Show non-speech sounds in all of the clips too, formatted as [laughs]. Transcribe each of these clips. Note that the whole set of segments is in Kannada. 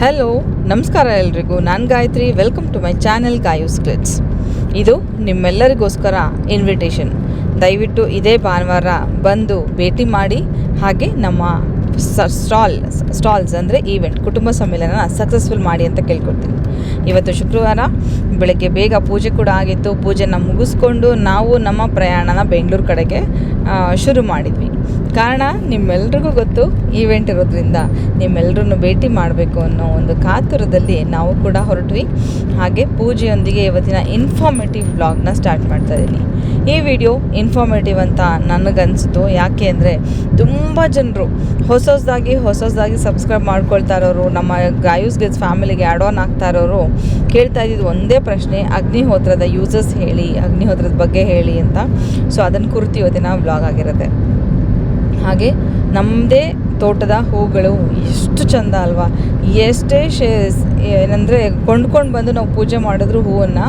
ಹಲೋ ನಮಸ್ಕಾರ ಎಲ್ರಿಗೂ. ನಾನು Gayathri. Welcome to my channel Gayu ಕ್ಲಿಟ್ಸ್ ಇದು ನಿಮ್ಮೆಲ್ಲರಿಗೋಸ್ಕರ ಇನ್ವಿಟೇಷನ್ ದಯವಿಟ್ಟು ಇದೇ ಭಾನುವಾರ ಬಂದು ಭೇಟಿ ಮಾಡಿ, ಹಾಗೆ ನಮ್ಮ ಸ್ಟಾಲ್ ಸ್ಟಾಲ್ಸ್ ಅಂದರೆ ಈವೆಂಟ್ ಕುಟುಂಬ ಸಮ್ಮೇಳನ ಸಕ್ಸಸ್ಫುಲ್ ಮಾಡಿ ಅಂತ ಕೇಳ್ಕೊಡ್ತೀನಿ. ಇವತ್ತು ಶುಕ್ರವಾರ, ಬೆಳಗ್ಗೆ ಬೇಗ ಪೂಜೆ ಕೂಡ ಆಗಿತ್ತು. ಪೂಜೆನ ಮುಗಿಸ್ಕೊಂಡು ನಾವು ನಮ್ಮ ಪ್ರಯಾಣನ ಬೆಂಗಳೂರು ಕಡೆಗೆ ಶುರು ಮಾಡಿದ್ವಿ. ಕಾರಣ ನಿಮ್ಮೆಲ್ರಿಗೂ ಗೊತ್ತು ಈವೆಂಟ್ ಇರೋದ್ರಿಂದ ನಿಮ್ಮೆಲ್ಲರನ್ನು ಭೇಟಿ ಮಾಡಬೇಕು ಅನ್ನೋ ಒಂದು ಕಾತುರದಲ್ಲಿ ನಾವು ಕೂಡ ಹೊರಟ್ವಿ. ಹಾಗೆ ಪೂಜೆಯೊಂದಿಗೆ ಇವತ್ತಿನ ಇನ್ಫಾರ್ಮೇಟಿವ್ ಬ್ಲಾಗ್ನ ಸ್ಟಾರ್ಟ್ ಮಾಡ್ತಾ ಇದ್ದೀನಿ ಈ ವಿಡಿಯೋ ಇನ್ಫಾರ್ಮೇಟಿವ್ ಅಂತ ನನಗನ್ಸಿತು. ಯಾಕೆ ಅಂದರೆ ತುಂಬ ಜನರು ಹೊಸ ಹೊಸದಾಗಿ ಹೊಸ ಹೊಸದಾಗಿ ಸಬ್ಸ್ಕ್ರೈಬ್ ಮಾಡ್ಕೊಳ್ತಾ ಇರೋರು, ನಮ್ಮ ಗಾಯೂಸ್ ಗೆಸ್ ಫ್ಯಾಮಿಲಿಗೆ ಆ್ಯಡ್ ಆನ್ ಆಗ್ತಾ ಇರೋರು ಕೇಳ್ತಾ ಇದ್ದಿದ್ದು ಒಂದೇ ಪ್ರಶ್ನೆ ಅಗ್ನಿಹೋತ್ರದ ಯೂಸಸ್ ಹೇಳಿ ಅಗ್ನಿಹೋತ್ರದ ಬಗ್ಗೆ ಹೇಳಿ ಅಂತ. ಸೊ ಅದನ್ನು ಕುರಿತು ಇವತ್ತಿನ ಬ್ಲಾಗ್ ಆಗಿರುತ್ತೆ. ಹಾಗೆ ನಮ್ಮದೇ ತೋಟದ ಹೂಗಳು ಎಷ್ಟು ಚಂದ ಅಲ್ವಾ. ಎಷ್ಟೇ ಶೇ ಏನಂದರೆ ಕೊಂಡ್ಕೊಂಡು ಬಂದು ನಾವು ಪೂಜೆ ಮಾಡಿದ್ರು ಹೂವನ್ನು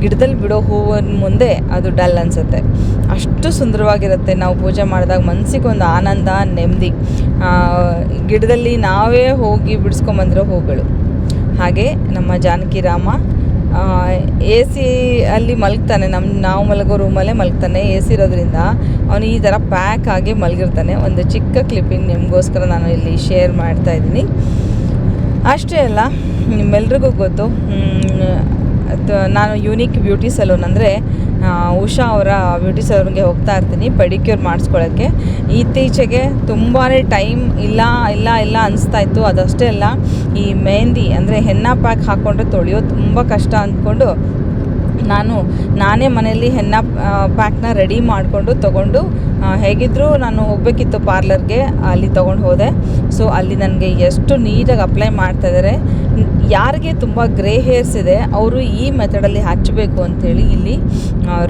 ಗಿಡದಲ್ಲಿ ಬಿಡೋ ಹೂವಿನ ಮುಂದೆ ಅದು ಡಲ್ ಅನಿಸುತ್ತೆ. ಅಷ್ಟು ಸುಂದರವಾಗಿರುತ್ತೆ ನಾವು ಪೂಜೆ ಮಾಡಿದಾಗ ಮನಸ್ಸಿಗೆ ಒಂದು ಆನಂದ, ನೆಮ್ಮದಿ. ಗಿಡದಲ್ಲಿ ನಾವೇ ಹೋಗಿ ಬಿಡಿಸ್ಕೊಂಬಂದಿರೋ ಹೂಗಳು. ಹಾಗೆ ನಮ್ಮ ಜಾನಕಿ ರಾಮ ಎ ಸಿ ಅಲ್ಲಿ ಮಲಗ್ತಾನೆ ನಮ್ಮ ನಾವು ಮಲಗೋ ರೂಮಲ್ಲೇ ಮಲಗ್ತಾನೆ ಎ ಸಿ ಇರೋದ್ರಿಂದ. ಅವನು ಈ ಥರ ಪ್ಯಾಕ್ ಆಗಿ ಮಲಗಿರ್ತಾನೆ. ಒಂದು ಚಿಕ್ಕ ಕ್ಲಿಪ್ಪಿಂಗ್ ನಿಮಗೋಸ್ಕರ ನಾನು ಇಲ್ಲಿ ಶೇರ್ ಮಾಡ್ತಾ ಇದ್ದೀನಿ. ಅಷ್ಟೇ ಅಲ್ಲ, ನಿಮ್ಮೆಲ್ರಿಗೂ ಗೊತ್ತು ನಾನು ಯೂನಿಕ್ ಬ್ಯೂಟಿ ಸಲೂನ್ ಅಂದರೆ ಉಷಾ ಅವರ ಬ್ಯೂಟಿ ಸಲೂನ್ಗೆ ಹೋಗ್ತಾ ಇರ್ತೀನಿ ಪೆಡಿಕ್ಯೂರ್ ಮಾಡಿಸ್ಕೊಳ್ಳೋಕ್ಕೆ ಇತ್ತೀಚೆಗೆ ತುಂಬಾ ಟೈಮ್ ಇಲ್ಲ ಇಲ್ಲ ಇಲ್ಲ ಅನಿಸ್ತಾ ಇತ್ತು, ಅದಷ್ಟೇ ಅಲ್ಲ. ಈ ಮೆಹಂದಿ ಅಂದರೆ ಹೆನ್ನ ಪ್ಯಾಕ್ ಹಾಕ್ಕೊಂಡ್ರೆ ತೊಳೆಯೋದು ತುಂಬ ಕಷ್ಟ ಅಂದ್ಕೊಂಡು ನಾನು ನಾನೇ ಮನೆಯಲ್ಲಿ ಹೆನ್ನ ಪ್ಯಾಕ್ನ ರೆಡಿ ಮಾಡಿಕೊಂಡು ತೊಗೊಂಡು ಹೇಗಿದ್ದರೂ ನಾನು ಹೋಗಬೇಕಿತ್ತು ಪಾರ್ಲರ್ಗೆ ಅಲ್ಲಿ ತೊಗೊಂಡು ಹೋದೆ. ಸೊ ಅಲ್ಲಿ ನನಗೆ ಎಷ್ಟು ನೀಟಾಗಿ ಅಪ್ಲೈ ಮಾಡ್ತಾ ಇದ್ದಾರೆ ಯಾರಿಗೆ ತುಂಬ ಗ್ರೇ ಹೇರ್ಸ್ ಇದೆ, ಅವರು ಈ ಮೆಥಡಲ್ಲಿ ಹಚ್ಚಬೇಕು ಅಂಥೇಳಿ ಇಲ್ಲಿ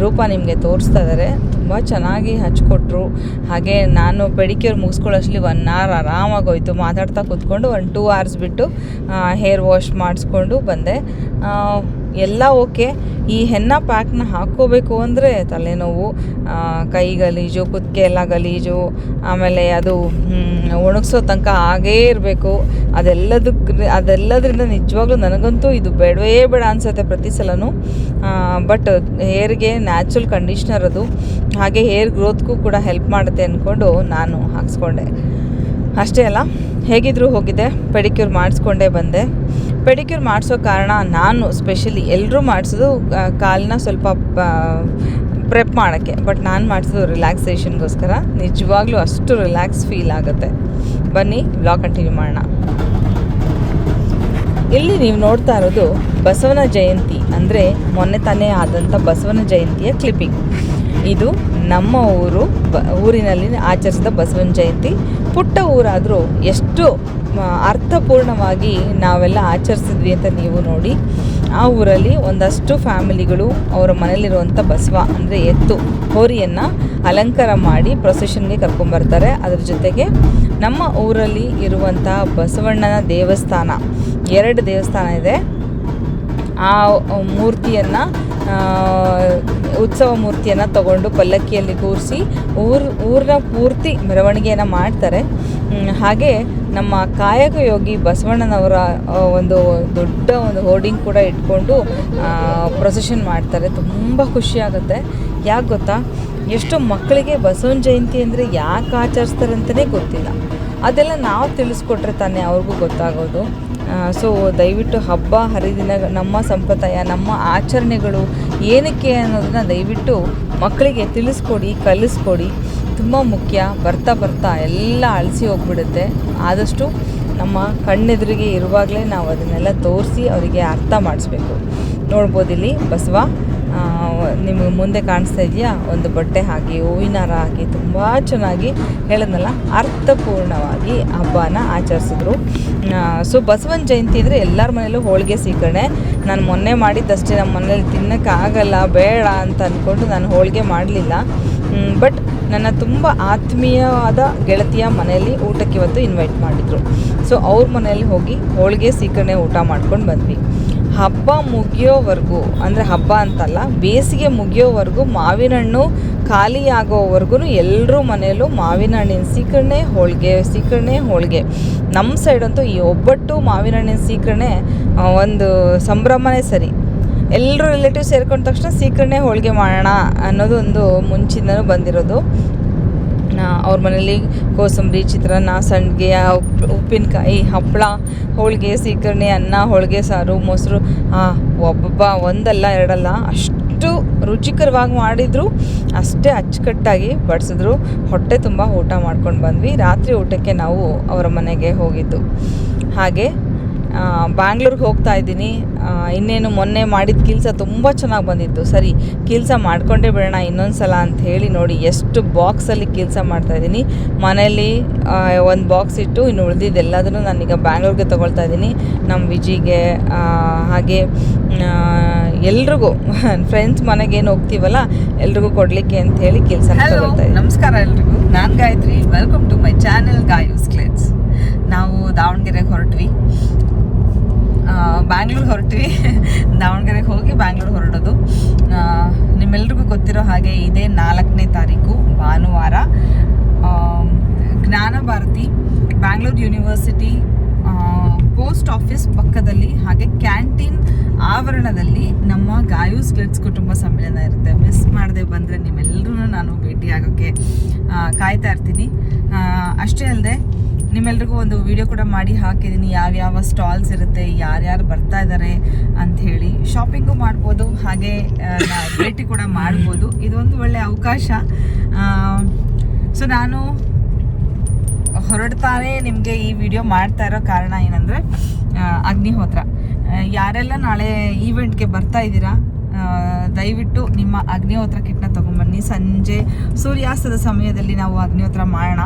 ರೂಪ ನಿಮಗೆ ತೋರಿಸ್ತಾ ಇದ್ದಾರೆ ತುಂಬ ಚೆನ್ನಾಗಿ ಹಚ್ಕೊಟ್ರು. ಹಾಗೆ ನಾನು ಪೆಡಿಕ್ಯೂರ್ ಮುಗಿಸ್ಕೊಳ್ಳೋಷ್ಟಲಿ ಒನ್ ಅವರ್ ಆರಾಮಾಗಿ ಹೋಯ್ತು. ಮಾತಾಡ್ತಾ ಕೂತ್ಕೊಂಡು ಒಂದು ಟೂ ಅವರ್ಸ್ ಬಿಟ್ಟು ಹೇರ್ ವಾಶ್ ಮಾಡಿಸ್ಕೊಂಡು ಬಂದೆ. ಎಲ್ಲ ಓಕೆ. ಈ ಹೆನ್ನ ಪ್ಯಾಕ್ನ ಹಾಕ್ಕೋಬೇಕು ಅಂದರೆ ತಲೆನೋವು ಕೈ ಗಲೀಜು, ಕುತ್ತಿಗೆ ಎಲ್ಲ ಗಲೀಜು, ಆಮೇಲೆ ಅದು ಒಣಗಿಸೋ ತನಕ ಹಾಗೇ ಇರಬೇಕು. ಅದೆಲ್ಲದಕ್ಕೆ ಅದೆಲ್ಲದರಿಂದ ನಿಜವಾಗ್ಲೂ ನನಗಂತೂ ಇದು ಬೇಡವೇ ಬೇಡ ಅನಿಸುತ್ತೆ ಪ್ರತಿ ಸಲನೂ. ಬಟ್ ಹೇರ್ಗೆ ನ್ಯಾಚುರಲ್ ಕಂಡೀಷ್ನರ್ ಅದು. ಹಾಗೆ ಹೇರ್ ಗ್ರೋತ್ಗೂ ಕೂಡ ಹೆಲ್ಪ್ ಮಾಡುತ್ತೆ ಅಂದ್ಕೊಂಡು ನಾನು ಹಾಕ್ಸ್ಕೊಂಡೆ. ಅಷ್ಟೇ ಅಲ್ಲ, ಹೇಗಿದ್ರೂ ಹೋಗಿದ್ದೆ ಪೆಡಿಕ್ಯೂರ್ ಮಾಡಿಸ್ಕೊಂಡೇ ಬಂದೆ. ಪೆಡಿಕ್ಯೂರ್ ಮಾಡಿಸೋ ಕಾರಣ ನಾನು ಸ್ಪೆಷಲಿ ಎಲ್ಲರೂ ಮಾಡಿಸೋದು ಕಾಲನ್ನ ಸ್ವಲ್ಪ ಪ್ರೆಪ್ ಮಾಡೋಕ್ಕೆ. ಬಟ್ ನಾನು ಮಾಡಿಸೋದು ರಿಲ್ಯಾಕ್ಸೇಷನ್ಗೋಸ್ಕರ ನಿಜವಾಗ್ಲೂ ಅಷ್ಟು ರಿಲ್ಯಾಕ್ಸ್ ಫೀಲ್ ಆಗುತ್ತೆ. ಬನ್ನಿ ಬ್ಲಾಗ್ ಕಂಟಿನ್ಯೂ ಮಾಡೋಣ. ಇಲ್ಲಿ ನೀವು ನೋಡ್ತಾ ಇರೋದು ಬಸವನ ಜಯಂತಿ. ಅಂದರೆ ಮೊನ್ನೆ ತಾನೇ ಆದಂಥ ಬಸವನ ಜಯಂತಿಯ ಕ್ಲಿಪ್ಪಿಂಗ್ ಇದು ನಮ್ಮ ಊರು, ಬ ಊರಿನಲ್ಲಿ ಆಚರಿಸಿದ ಬಸವನ ಜಯಂತಿ. ಪುಟ್ಟ ಊರಾದರೂ ಎಷ್ಟು ಅರ್ಥಪೂರ್ಣವಾಗಿ ನಾವೆಲ್ಲ ಆಚರಿಸಿದ್ವಿ ಅಂತ ನೀವು ನೋಡಿ. ಆ ಊರಲ್ಲಿ ಒಂದಷ್ಟು ಫ್ಯಾಮಿಲಿಗಳು ಅವರ ಮನೆಯಲ್ಲಿರುವಂಥ ಬಸವ ಅಂದರೆ ಎತ್ತು, ಹೋರಿಯನ್ನು ಅಲಂಕಾರ ಮಾಡಿ ಪ್ರೊಸೆಷನ್ಗೆ ಕರ್ಕೊಂಬರ್ತಾರೆ. ಅದರ ಜೊತೆಗೆ ನಮ್ಮ ಊರಲ್ಲಿ ಇರುವಂಥ ಬಸವಣ್ಣನ ದೇವಸ್ಥಾನ, ಎರಡು ದೇವಸ್ಥಾನ ಇದೆ. ಆ ಮೂರ್ತಿಯನ್ನು ಉತ್ಸವ ಮೂರ್ತಿಯನ್ನು ತಗೊಂಡು ಪಲ್ಲಕ್ಕಿಯಲ್ಲಿ ಕೂರಿಸಿ ಊರು, ಊರಿನ ಪೂರ್ತಿ ಮೆರವಣಿಗೆಯನ್ನು ಮಾಡ್ತಾರೆ. ಹಾಗೆ ನಮ್ಮ ಕಾಯಕ ಯೋಗಿ ಬಸವಣ್ಣನವರ ಒಂದು ದೊಡ್ಡ ಒಂದು ಹೋರ್ಡಿಂಗ್ ಕೂಡ ಇಟ್ಕೊಂಡು ಪ್ರೊಸೆಷನ್ ಮಾಡ್ತಾರೆ. ತುಂಬ ಖುಷಿಯಾಗುತ್ತೆ ಯಾಕೆ ಗೊತ್ತಾ? ಎಷ್ಟೋ ಮಕ್ಕಳಿಗೆ ಬಸವನ ಜಯಂತಿ ಅಂದರೆ ಯಾಕೆ ಆಚರಿಸ್ತಾರೆ ಅಂತಲೇ ಗೊತ್ತಿಲ್ಲ. ಅದೆಲ್ಲ ನಾವು ತಿಳಿಸ್ಕೊಟ್ರೆ ತಾನೇ ಅವ್ರಿಗೂ ಗೊತ್ತಾಗೋದು. ಸೊ ದಯವಿಟ್ಟು ಹಬ್ಬ ಹರಿದಿನ ನಮ್ಮ ಸಂಪ್ರದಾಯ, ನಮ್ಮ ಆಚರಣೆಗಳು ಏನಕ್ಕೆ ಅನ್ನೋದನ್ನ ದಯವಿಟ್ಟು ಮಕ್ಕಳಿಗೆ ತಿಳಿಸ್ಕೊಡಿ, ಕಲಿಸ್ಕೊಡಿ. ತುಂಬ ಮುಖ್ಯ, ಬರ್ತಾ ಬರ್ತಾ ಎಲ್ಲ ಅಳಿಸಿ ಹೋಗ್ಬಿಡುತ್ತೆ. ಆದಷ್ಟು ನಮ್ಮ ಕಣ್ಣೆದುರಿಗೆ ಇರುವಾಗಲೇ ನಾವು ಅದನ್ನೆಲ್ಲ ತೋರಿಸಿ ಅವರಿಗೆ ಅರ್ಥ ಮಾಡಿಸ್ಬೇಕು. ನೋಡ್ಬೋದು ಇಲ್ಲಿ ಬಸವ ನಿಮಗೆ ಮುಂದೆ ಕಾಣಿಸ್ತಾ ಇದೆಯಾ? ಒಂದು ಬಟ್ಟೆ ಹಾಕಿ, ಹೂವಿನ ಹಾರ ಹಾಕಿ, ತುಂಬ ಚೆನ್ನಾಗಿ ಹೇಳಿದ್ನಲ್ಲ, ಅರ್ಥಪೂರ್ಣವಾಗಿ ಹಬ್ಬನ ಆಚರಿಸಿದ್ರು. ಸೊ ಬಸವನ ಜಯಂತಿ ಅಂದರೆ ಎಲ್ಲರ ಮನೇಲೂ ಹೋಳಿಗೆ ಸೀಕರಣೆ. ನಾನು ಮೊನ್ನೆ ಮಾಡಿದ್ದಷ್ಟೇ ನಮ್ಮ ಮನೇಲಿ ತಿನ್ನೋಕ್ಕಾಗಲ್ಲ ಬೇಡ ಅಂತ ಅಂದ್ಕೊಂಡು ನಾನು ಹೋಳಿಗೆ ಮಾಡಲಿಲ್ಲ. ಬಟ್ ನನ್ನ ತುಂಬ ಆತ್ಮೀಯವಾದ ಗೆಳತಿಯ ಮನೆಯಲ್ಲಿ ಊಟಕ್ಕೆ ಇವತ್ತು ಇನ್ವೈಟ್ ಮಾಡಿದರು. ಸೊ ಅವ್ರ ಮನೆಯಲ್ಲಿ ಹೋಗಿ ಹೋಳಿಗೆ ಸೀಕರಣೆ ಊಟ ಮಾಡ್ಕೊಂಡು ಬಂದ್ವಿ. ಹಬ್ಬ ಮುಗಿಯೋವರೆಗೂ, ಅಂದರೆ ಹಬ್ಬ ಅಂತಲ್ಲ, ಬೇಸಿಗೆ ಮುಗಿಯೋವರೆಗೂ ಮಾವಿನ ಹಣ್ಣು ಖಾಲಿ ಎಲ್ಲರೂ ಮನೆಯಲ್ಲೂ ಮಾವಿನ ಹಣ್ಣಿನ ಸೀಕರಣೆ, ಹೋಳಿಗೆ ಸೀಕರಣೆ, ಹೋಳಿಗೆ. ನಮ್ಮ ಸೈಡಂತೂ ಈ ಒಬ್ಬಟ್ಟು ಮಾವಿನ ಹಣ್ಣಿನ ಸೀಕರಣೆ ಒಂದು ಸಂಭ್ರಮನೇ ಸರಿ. ಎಲ್ಲರೂ ರಿಲೇಟಿವ್ ಸೇರ್ಕೊಂಡ ತಕ್ಷಣ ಸೀಕರಣೆ, ಹೋಳಿಗೆ ಮಾಡೋಣ ಅನ್ನೋದು ಒಂದು ಮುಂಚಿಂದನೂ ಬಂದಿರೋದು. ಅವ್ರ ಮನೇಲಿ ಕೋಸಂಬರಿ, ಚಿತ್ರಾನ್ನ, ಸಂಡಿಗೆ ಉಪ್ ಉಪ್ಪಿನಕಾಯಿ ಹಪ್ಪಳ ಹೋಳಿಗೆ, ಸೀಕರಣೆ, ಅನ್ನ, ಹೋಳಿಗೆ, ಸಾರು, ಮೊಸರು. ಒಬ್ಬ ಒಂದಲ್ಲ, ಎರಡಲ್ಲ. ಅಷ್ಟು ರುಚಿಕರವಾಗಿ ಮಾಡಿದ್ರು, ಅಷ್ಟೇ ಅಚ್ಚುಕಟ್ಟಾಗಿ ಬಡಿಸಿದ್ರು. ಹೊಟ್ಟೆ ತುಂಬ ಊಟ ಮಾಡ್ಕೊಂಡು ಬಂದ್ವಿ. ರಾತ್ರಿ ಊಟಕ್ಕೆ ನಾವು ಅವರ ಮನೆಗೆ ಹೋಗಿದ್ದು. ಹಾಗೆ ಬ್ಯಾಂಗ್ಳೂರ್ಗೆ ಹೋಗ್ತಾ ಇದ್ದೀನಿ. ಇನ್ನೇನು ಮೊನ್ನೆ ಮಾಡಿದ ಕೆಲಸ ತುಂಬ ಚೆನ್ನಾಗಿ ಬಂದಿತ್ತು. ಸರಿ ಕೆಲಸ ಮಾಡಿಕೊಂಡೇ ಬಿಡೋಣ ಇನ್ನೊಂದು ಸಲ ಅಂತ ಹೇಳಿ ನೋಡಿ ಎಷ್ಟು ಬಾಕ್ಸಲ್ಲಿ ಕೆಲಸ ಮಾಡ್ತಾ ಇದ್ದೀನಿ. ಮನೇಲಿ ಒಂದು ಬಾಕ್ಸ್ ಇಟ್ಟು ಇನ್ನು ಉಳಿದಿದ್ದೆಲ್ಲದನ್ನು ನಾನೀಗ ಬ್ಯಾಂಗ್ಳೂರ್ಗೆ ತೊಗೊಳ್ತಾ ಇದ್ದೀನಿ. ನಮ್ಮ ವಿಜಿಗೆ ಹಾಗೆ ಎಲ್ರಿಗೂ ಫ್ರೆಂಡ್ಸ್ ಮನೆಗೆ ಏನು ಹೋಗ್ತೀವಲ್ಲ ಎಲ್ರಿಗೂ ಕೊಡಲಿಕ್ಕೆ ಅಂತ ಹೇಳಿ ಕೆಲಸ ತೊಗೊಳ್ತಾ ಇದ್ದೀನಿ. ನಮಸ್ಕಾರ ಎಲ್ರಿಗೂ. ನಾನು Gayathri. Welcome to my channel Gayu's ಕ್ಲೇಟ್ಸ್ ನಾವು ದಾವಣಗೆರೆಗೆ ಹೊರಟ್ವಿ. ಬ್ಯಾಂಗ್ಳೂರ್ ಹೊರಟ್ವಿ. [laughs] ದಾವಣಗೆರೆಗೆ ಹೋಗಿ ಬ್ಯಾಂಗ್ಳೂರ್ ಹೊರಡೋದು. ನಿಮ್ಮೆಲ್ರಿಗೂ ಗೊತ್ತಿರೋ ಹಾಗೆ ಇದೇ ನಾಲ್ಕನೇ ತಾರೀಕು, ಭಾನುವಾರ. Jnana Bharathi, Bangalore university post office ಪಕ್ಕದಲ್ಲಿ ಹಾಗೆ ಕ್ಯಾಂಟೀನ್ ಆವರಣದಲ್ಲಿ ನಮ್ಮ ಗಾಯೂಸ್ ಕಿಡ್ಸ್ ಕುಟುಂಬ ಸಮ್ಮೇಳನ ಇರುತ್ತೆ. ಮಿಸ್ ಮಾಡದೆ ಬಂದರೆ ನಿಮ್ಮೆಲ್ಲರೂ ನಾನು ಭೇಟಿಯಾಗೋಕ್ಕೆ ಕಾಯ್ತಾ ಇರ್ತೀನಿ. ಅಷ್ಟೇ ಅಲ್ಲದೆ ನಿಮ್ಮೆಲ್ರಿಗೂ ಒಂದು ವಿಡಿಯೋ ಕೂಡ ಮಾಡಿ ಹಾಕಿದ್ದೀನಿ ಯಾವ್ಯಾವ ಸ್ಟಾಲ್ಸ್ ಇರುತ್ತೆ, ಯಾರ್ಯಾರು ಬರ್ತಾ ಇದ್ದಾರೆ ಅಂತ ಹೇಳಿ ಶಾಪಿಂಗು ಮಾಡ್ಬೋದು. ಹಾಗೆ ಭೇಟಿ ಕೂಡ ಮಾಡ್ಬೋದು. ಇದೊಂದು ಒಳ್ಳೆ ಅವಕಾಶ. ಸೊ ನಾನು ಹೊರಡ್ತಾನೆ ನಿಮಗೆ ಈ ವಿಡಿಯೋ ಮಾಡ್ತಾ ಇರೋ ಕಾರಣ ಏನಂದರೆ ಅಗ್ನಿಹೋತ್ರ. ಯಾರೆಲ್ಲ ನಾಳೆ ಈವೆಂಟ್ಗೆ ಬರ್ತಾ ಇದ್ದೀರಾ ದಯವಿಟ್ಟು ನಿಮ್ಮ ಅಗ್ನಿಹೋತ್ರ ಕಿಟ್ನ ತೊಗೊಂಬನ್ನಿ. ಸಂಜೆ ಸೂರ್ಯಾಸ್ತದ ಸಮಯದಲ್ಲಿ ನಾವು ಅಗ್ನಿಹೋತ್ರ ಮಾಡೋಣ.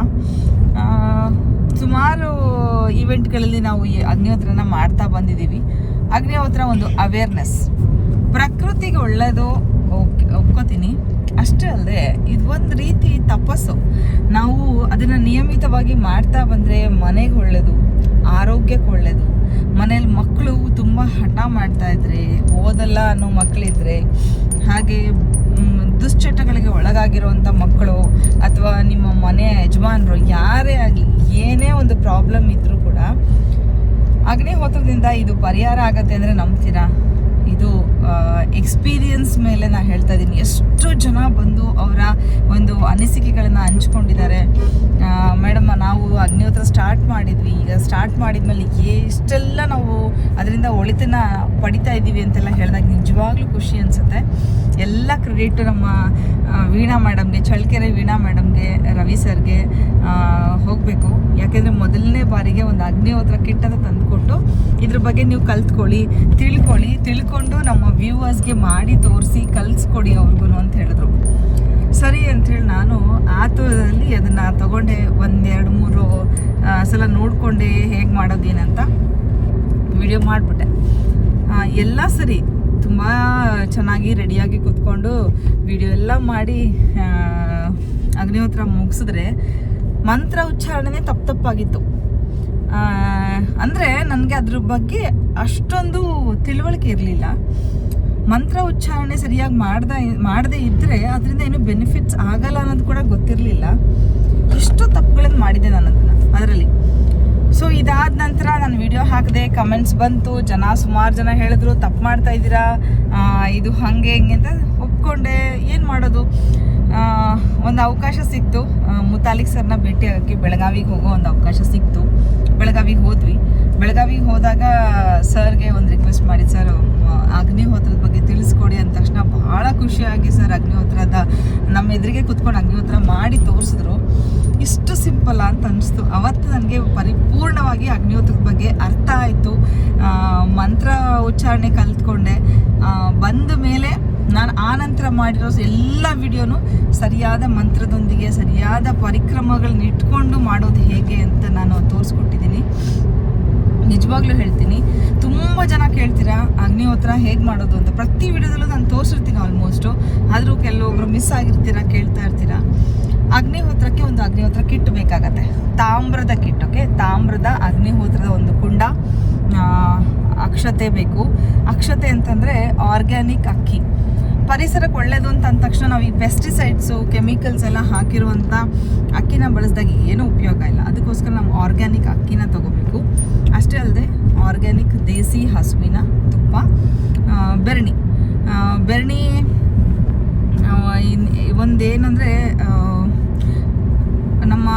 ಸುಮಾರು ಈವೆಂಟ್ಗಳಲ್ಲಿ ನಾವು ಈ ಅಗ್ನಿಹೋತ್ರನ ಮಾಡ್ತಾ ಬಂದಿದ್ದೀವಿ. ಅಗ್ನಿಹೋತ್ರ ಒಂದು ಅವೇರ್ನೆಸ್ ಪ್ರಕೃತಿಗೆ ಒಳ್ಳೆಯದು ಒಪ್- ಒಪ್ಕೋತೀನಿ. ಅಷ್ಟೇ ಅಲ್ಲದೆ ಇದು ಒಂದು ರೀತಿ ತಪಸ್ಸು. ನಾವು ಅದನ್ನು ನಿಯಮಿತವಾಗಿ ಮಾಡ್ತಾ ಬಂದರೆ ಮನೆಗೆ ಒಳ್ಳೆಯದು ಆರೋಗ್ಯಕ್ಕೆ ಒಳ್ಳೆಯದು ಮನೇಲಿ ಮಕ್ಕಳು ತುಂಬ ಹಠ ಮಾಡ್ತಾ ಇದ್ರೆ, ಓದಲ್ಲ ಅನ್ನೋ ಮಕ್ಕಳಿದ್ರೆ ಹಾಗೆ ದುಶ್ಚಟಗಳಿಗೆ ಒಳಗಾಗಿರುವಂಥ ಮಕ್ಕಳು ಅಥವಾ ನಿಮ್ಮ ಮನೆ ಯಜಮಾನರು ಯಾರೇ ಆಗಲಿ, ಏನೇ ಒಂದು ಪ್ರಾಬ್ಲಮ್ ಇದ್ದರೂ ಕೂಡ ಅಗ್ನಿಹೋತ್ರದಿಂದ ಇದು ಪರಿಹಾರ ಆಗತ್ತೆ ಅಂದರೆ ನಂಬ್ತೀರಾ? ಇದು ಎಕ್ಸ್ಪೀರಿಯನ್ಸ್ ಮೇಲೆ ನಾನು ಹೇಳ್ತಾ ಇದ್ದೀನಿ. ಎಷ್ಟು ಜನ ಬಂದು ಅವರ ಒಂದು ಅನಿಸಿಕೆಗಳನ್ನು ಹಂಚ್ಕೊಂಡಿದ್ದಾರೆ. ಮೇಡಮ್, ನಾವು ಅಗ್ನಿಹೋತ್ರ ಸ್ಟಾರ್ಟ್ ಮಾಡಿದ್ವಿ. ಈಗ ಸ್ಟಾರ್ಟ್ ಮಾಡಿದ್ಮೇಲೆ ಎಷ್ಟೆಲ್ಲ ನಾವು ಅದರಿಂದ ಒಳಿತನ ಪಡಿತಾ ಇದ್ದೀವಿ ಅಂತೆಲ್ಲ ಹೇಳಿದಾಗ ನಿಜವಾಗ್ಲೂ ಖುಷಿ ಅನಿಸುತ್ತೆ. ಎಲ್ಲ ಕ್ರೆಡಿಟ್ ನಮ್ಮ ವೀಣಾ ಮೇಡಮ್ಗೆ ಚಳ್ಳಕೆರೆ ವೀಣಾ ಮೇಡಮ್ಗೆ ರವಿ ಸರ್ಗೆ ಹೋಗಬೇಕು. ಯಾಕೆಂದರೆ ಮೊದಲನೇ ಬಾರಿಗೆ ಒಂದು ಅಗ್ನಿಹೋತ್ರ ಕಿಟ್ ಅಂತ ತಂದುಕೊಟ್ಟು ಇದ್ರ ಬಗ್ಗೆ ನೀವು ಕಲ್ತ್ಕೊಳ್ಳಿ, ತಿಳ್ಕೊಳ್ಳಿ, ತಿಳ್ಕೊಂಡು ನಮ್ಮ ವ್ಯೂವರ್ಸ್ಗೆ ಮಾಡಿ ತೋರಿಸಿ, ಕಲಿಸ್ಕೊಡಿ ಅವ್ರಿಗೂ ಅಂತ ಹೇಳಿದ್ರು. ಸರಿ ಅಂಥೇಳಿ ನಾನು ಆತುರದಲ್ಲಿ ಅದನ್ನು ತಗೊಂಡೆ, ಒಂದೆರಡು ಮೂರು ಸಲ ನೋಡಿಕೊಂಡೆ ಹೇಗೆ ಮಾಡೋದೇನಂತ ವಿಡಿಯೋ ಮಾಡಿಬಿಟ್ಟೆ. ಎಲ್ಲ ಸರಿ, ತುಂಬ ಚೆನ್ನಾಗಿ ರೆಡಿಯಾಗಿ ಕೂತ್ಕೊಂಡು ವಿಡಿಯೋ ಎಲ್ಲ ಮಾಡಿ ಅಗ್ನಿಹೋತ್ರ ಮುಗಿಸಿದ್ರೆ ಮಂತ್ರ ಉಚ್ಚಾರಣೆ ತಪ್ಪು ತಪ್ಪಾಗಿತ್ತು. ಅಂದರೆ ನನಗೆ ಅದ್ರ ಬಗ್ಗೆ ಅಷ್ಟೊಂದು ತಿಳುವಳಿಕೆ ಇರಲಿಲ್ಲ. ಮಂತ್ರ ಉಚ್ಚಾರಣೆ ಸರಿಯಾಗಿ ಮಾಡ್ದ, ಮಾಡದೇ ಇದ್ದರೆ ಅದರಿಂದ ಏನು ಬೆನಿಫಿಟ್ಸ್ ಆಗಲ್ಲ ಅನ್ನೋದು ಕೂಡ ಗೊತ್ತಿರಲಿಲ್ಲ. ಇಷ್ಟು ತಪ್ಪುಗಳನ್ನು ಮಾಡಿದೆ ನಾನು ಅದನ್ನು, ಅದರಲ್ಲಿ. ಸೊ ಇದಾದ ನಂತರ ನಾನು ವಿಡಿಯೋ ಹಾಕಿದೆ ಕಮೆಂಟ್ಸ್ ಬಂತು. ಜನ ಸುಮಾರು ಜನ ಹೇಳಿದ್ರು, ತಪ್ಪು ಮಾಡ್ತಾ ಇದ್ದೀರಾ? ಇದು ಹಾಗೆ, ಹಿಂಗೆ ಅಂತ ಒಪ್ಕೊಂಡೆ. ಏನು ಮಾಡೋದು? ಒಂದು ಅವಕಾಶ ಸಿಕ್ತು. ಮುತಾಲಿಕ್ ಸರ್ನ ಭೇಟಿ ಆಗೋಕ್ಕೆ ಬೆಳಗಾವಿಗೆ ಹೋಗೋ ಒಂದು ಅವಕಾಶ ಸಿಕ್ತು. ಬೆಳಗಾವಿಗೆ ಹೋದ್ವಿ. ಬೆಳಗಾವಿಗೆ ಹೋದಾಗ ಸರ್ಗೆ ಒಂದು ರಿಕ್ವೆಸ್ಟ್ ಮಾಡಿ, ಸರ್ ಅಗ್ನಿಹೋತ್ರದ ಬಗ್ಗೆ ತಿಳಿಸ್ಕೊಡಿ ಅಂದ ತಕ್ಷಣ ಬಹಳ ಖುಷಿಯಾಗಿ ಸರ್ ಅಗ್ನಿಹೋತ್ರದ ನಮ್ಮ ಎದುರಿಗೆ ಕುತ್ಕೊಂಡು ಅಗ್ನಿಹೋತ್ರ ಮಾಡಿ ತೋರಿಸಿದ್ರು. ಇಷ್ಟು ಸಿಂಪಲ್ ಅಂತ ಅನಿಸ್ತು. ಅವತ್ತು ನನಗೆ ಪರಿಪೂರ್ಣವಾಗಿ ಅಗ್ನಿಹೋತ್ರದ ಬಗ್ಗೆ ಅರ್ಥ ಆಯಿತು. ಮಂತ್ರ ಉಚ್ಚಾರಣೆ ಕಲ್ತ್ಕೊಂಡೆ. ಬಂದ ಮೇಲೆ ನಾನು ಆ ನಂತರ ಮಾಡಿರೋ ಎಲ್ಲ ವಿಡಿಯೋನು ಸರಿಯಾದ ಮಂತ್ರದೊಂದಿಗೆ, ಸರಿಯಾದ ಪರಿಕ್ರಮಗಳನ್ನ ಇಟ್ಕೊಂಡು ಮಾಡೋದು ಹೇಗೆ ಅಂತ ನಾನು ತೋರಿಸ್ಕೊಟ್ಟಿದ್ದೀನಿ. ನಿಜವಾಗ್ಲೂ ಹೇಳ್ತೀನಿ, ತುಂಬ ಜನ ಕೇಳ್ತೀರಾ ಅಗ್ನಿಹೋತ್ರ ಹೇಗೆ ಮಾಡೋದು ಅಂತ. ಪ್ರತಿ ವಿಡಿಯೋದಲ್ಲೂ ನಾನು ತೋರಿಸಿರ್ತೀನಿ ಆಲ್ಮೋಸ್ಟು ಆದರೂ ಕೆಲವೊಬ್ರು ಮಿಸ್ ಆಗಿರ್ತೀರಾ, ಕೇಳ್ತಾ ಇರ್ತೀರಾ? ಅಗ್ನಿಹೋತ್ರಕ್ಕೆ ಒಂದು ಅಗ್ನಿಹೋತ್ರ ಕಿಟ್ ಬೇಕಾಗತ್ತೆ. ತಾಮ್ರದ ಕಿಟ್ ಓಕೆ ತಾಮ್ರದ ಅಗ್ನಿಹೋತ್ರದ ಒಂದು ಕುಂಡ ಅಕ್ಷತೆ ಬೇಕು. ಅಕ್ಷತೆ ಅಂತಂದರೆ ಆರ್ಗ್ಯಾನಿಕ್ ಅಕ್ಕಿ. ಪರಿಸರಕ್ಕೆ ಒಳ್ಳೇದು ಅಂತ ಅಂದ ತಕ್ಷಣ ನಾವು ಈ ಪೆಸ್ಟಿಸೈಡ್ಸು ಕೆಮಿಕಲ್ಸ್ ಎಲ್ಲ ಹಾಕಿರುವಂಥ ಅಕ್ಕಿನ ಬಳಸಿದಾಗ ಏನೂ ಉಪಯೋಗ ಇಲ್ಲ. ಅದಕ್ಕೋಸ್ಕರ ನಾವು ಆರ್ಗ್ಯಾನಿಕ್ ಅಕ್ಕಿನ ತಗೋಬೇಕು. ಅಷ್ಟೇ ಅಲ್ಲದೆ ಆರ್ಗ್ಯಾನಿಕ್ ದೇಸಿ ಹಸುವಿನ ತುಪ್ಪ ಬೆರಣಿ. ಬೆರಣಿ ಒಂದೇನೆಂದರೆ ನಮ್ಮ